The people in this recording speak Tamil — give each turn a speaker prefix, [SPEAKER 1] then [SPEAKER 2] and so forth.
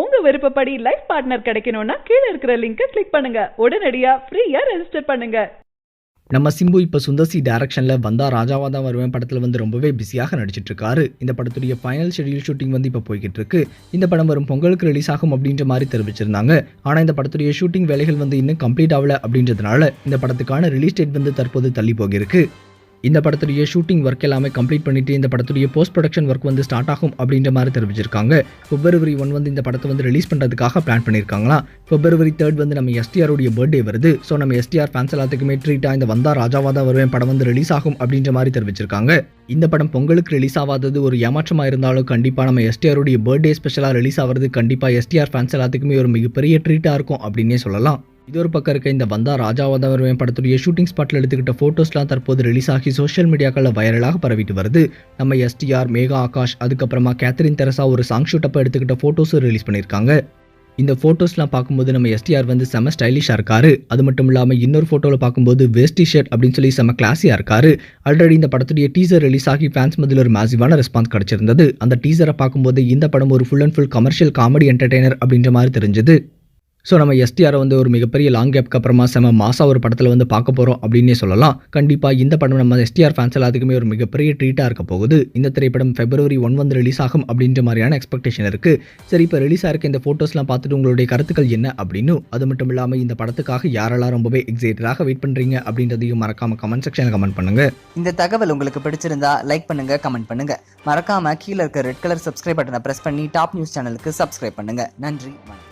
[SPEAKER 1] உங்க விருப்பப்படி லைஃப் பார்ட்னர் கிடைக்கணும்னா கீழே இருக்கிற லிங்கை கிளிக் பண்ணுங்க. உடனடியா ஃப்ரீயா ரெஜிஸ்டர் பண்ணுங்க.
[SPEAKER 2] நம்ம சிம்பு இப்போ சுந்தர்சி டேரக்ஷனில் வந்தா ராஜாவா தான் வருவேன். படத்தில் வந்து ரொம்பவே பிஸியாக நடிச்சிட்டு இருக்காரு இந்த படத்துடைய ஃபைனல் ஷெடியூல் ஷூட்டிங் வந்து இப்போ போய்கிட்டு இருக்கு இந்த படம் வரும் பொங்கலுக்கு ரிலீஸ் ஆகும் அப்படின்ற மாதிரி தெரிவிச்சிருந்தாங்க. ஆனால் இந்த படத்துடைய ஷூட்டிங் வேலைகள் வந்து இன்னும் கம்ப்ளீட் ஆகல அப்படின்றதுனால இந்த படத்துக்கான ரிலீஸ் டேட் வந்து தற்போது தள்ளி போகிருக்கு இந்த படத்துடைய ஷூட்டிங் ஒர்க் எல்லாமே கம்ப்ளீட் பண்ணிட்டு இந்த படத்துடைய போஸ்ட் ப்ரொடக்ஷன் ஒர்க் வந்து ஸ்டார்ட் ஆகும் அப்படின்ற மாதிரி தெரிவிச்சிருக்காங்க. பிப்ரவரி ஒன் வந்து இந்த படத்தை வந்து ரிலீஸ் பண்ணுறதுக்காக பிளான் பண்ணியிருக்காங்களா பிப்ரவரி தேர்ட் வந்து நம்ம எஸ்டிஆருடைய பர்த்டே வருது. ஸோ நம்ம எஸ்டிஆர் ஃபேன்ஸ் எல்லாத்துக்குமே ட்ரீட்டாக இந்த வந்தா ராஜாவாக தான் வருவேன் படம் வந்து ரிலீஸ் ஆகும் அப்படின்ற மாதிரி தெரிவிச்சிருக்காங்க. இந்த படம் பொங்கலுக்கு ரிலீஸ் ஆகாதது ஒரு ஏமாற்றமாக இருந்தாலும் கண்டிப்பாக நம்ம எஸ்டிஆருடைய பர்த்டே ஸ்பெஷலாக ரிலீஸ் ஆகிறது கண்டிப்பாக எஸ்டிஆர் ஃபேன்ஸ் எல்லாத்துக்குமே ஒரு மிகப்பெரிய ட்ரீட்டாக இருக்கும் அப்படின்னே சொல்லலாம். இது ஒரு பக்கம் இருக்க இந்த வந்தா ராஜாவாத படத்துடைய ஷூட்டிங் ஸ்பாட்டில் எடுத்துக்கிட்ட ஃபோட்டோஸ்லாம் தற்போது ரிலீஸ் ஆகி சோஷியல் மீடியாக்களில் வைரலாக பரவிட்டு வருது. நம்ம எஸ்டிஆர் மேகா ஆகாஷ் அதுக்கப்புறமா கேத்ரின் தெரசா ஒரு சாங் ஷூட்டப்போ எடுத்துக்கிட்ட ஃபோட்டோஸும் ரிலீஸ் பண்ணியிருக்காங்க. இந்த ஃபோட்டோஸ்லாம் பார்க்கும்போது நம்ம எஸ்டிஆர் வந்து செம ஸ்டைலிஷாக இருக்காரு. அது மட்டும் இல்லாமல் இன்னொரு ஃபோட்டோவில் பார்க்கும்போது வேஸ்டி ஷர்ட் அப்படின்னு சொல்லி செம கிளாஸியாக இருக்காரு. ஆல்ரெடி இந்த படத்துடைய டீசர் ரிலீஸ் ஆகி ஃபேன்ஸ் மதில் ஒரு மேசிவான ரெஸ்பான்ஸ் கிடச்சிருந்தது. அந்த டீசரை பார்க்கும்போது இந்த படம் ஒரு full and full commercial comedy entertainer அப்படின்ற மாதிரி தெரிஞ்சது. ஸோ நம்ம எஸ்டிஆரை வந்து ஒரு மிகப்பெரிய லாங் கேப்க்கு அப்புறமா செம மாசா ஒரு படத்தில் வந்து பார்க்க போகிறோம் அப்படின்னே சொல்லலாம். கண்டிப்பாக இந்த படம் நம்ம எஸ்டிஆர் ஃபேன்ஸ் எல்லாத்துக்குமே ஒரு மிகப்பெரிய ட்ரீட்டாக இருக்க போகுது. இந்த திரைப்படம் ஃபெப்ரவரி ஒன் வந்து ரிலீஸ் ஆகும் அப்படின்ற மாதிரியான எக்ஸ்பெக்டேஷன் இருக்குது சரி இப்போ ரிலீஸ் ஆகிருக்க இந்த ஃபோட்டோஸ்லாம் பார்த்துட்டு உங்களுடைய கருத்துக்கள் என்ன அப்படின்னு அது மட்டும் இல்லாமல் இந்த படத்துக்காக யாரெல்லாம் ரொம்பவே எக்ஸைட்டடாக வெயிட் பண்ணுறீங்க அப்படின்றதையும் மறக்காம கமெண்ட் செக்ஷனில் கமெண்ட் பண்ணுங்கள்
[SPEAKER 3] இந்த தகவல் உங்களுக்கு பிடிச்சிருந்தா லைக் பண்ணுங்கள் கமெண்ட் பண்ணுங்கள் மறக்காமல் கீழே இருக்க ரெட் கலர் சப்ஸ்கிரைப் பட்டனை பிரஸ் பண்ணி டாப் நியூஸ் சேனலுக்கு சப்ஸ்கிரைப் பண்ணுங்க. நன்றி வணக்கம்.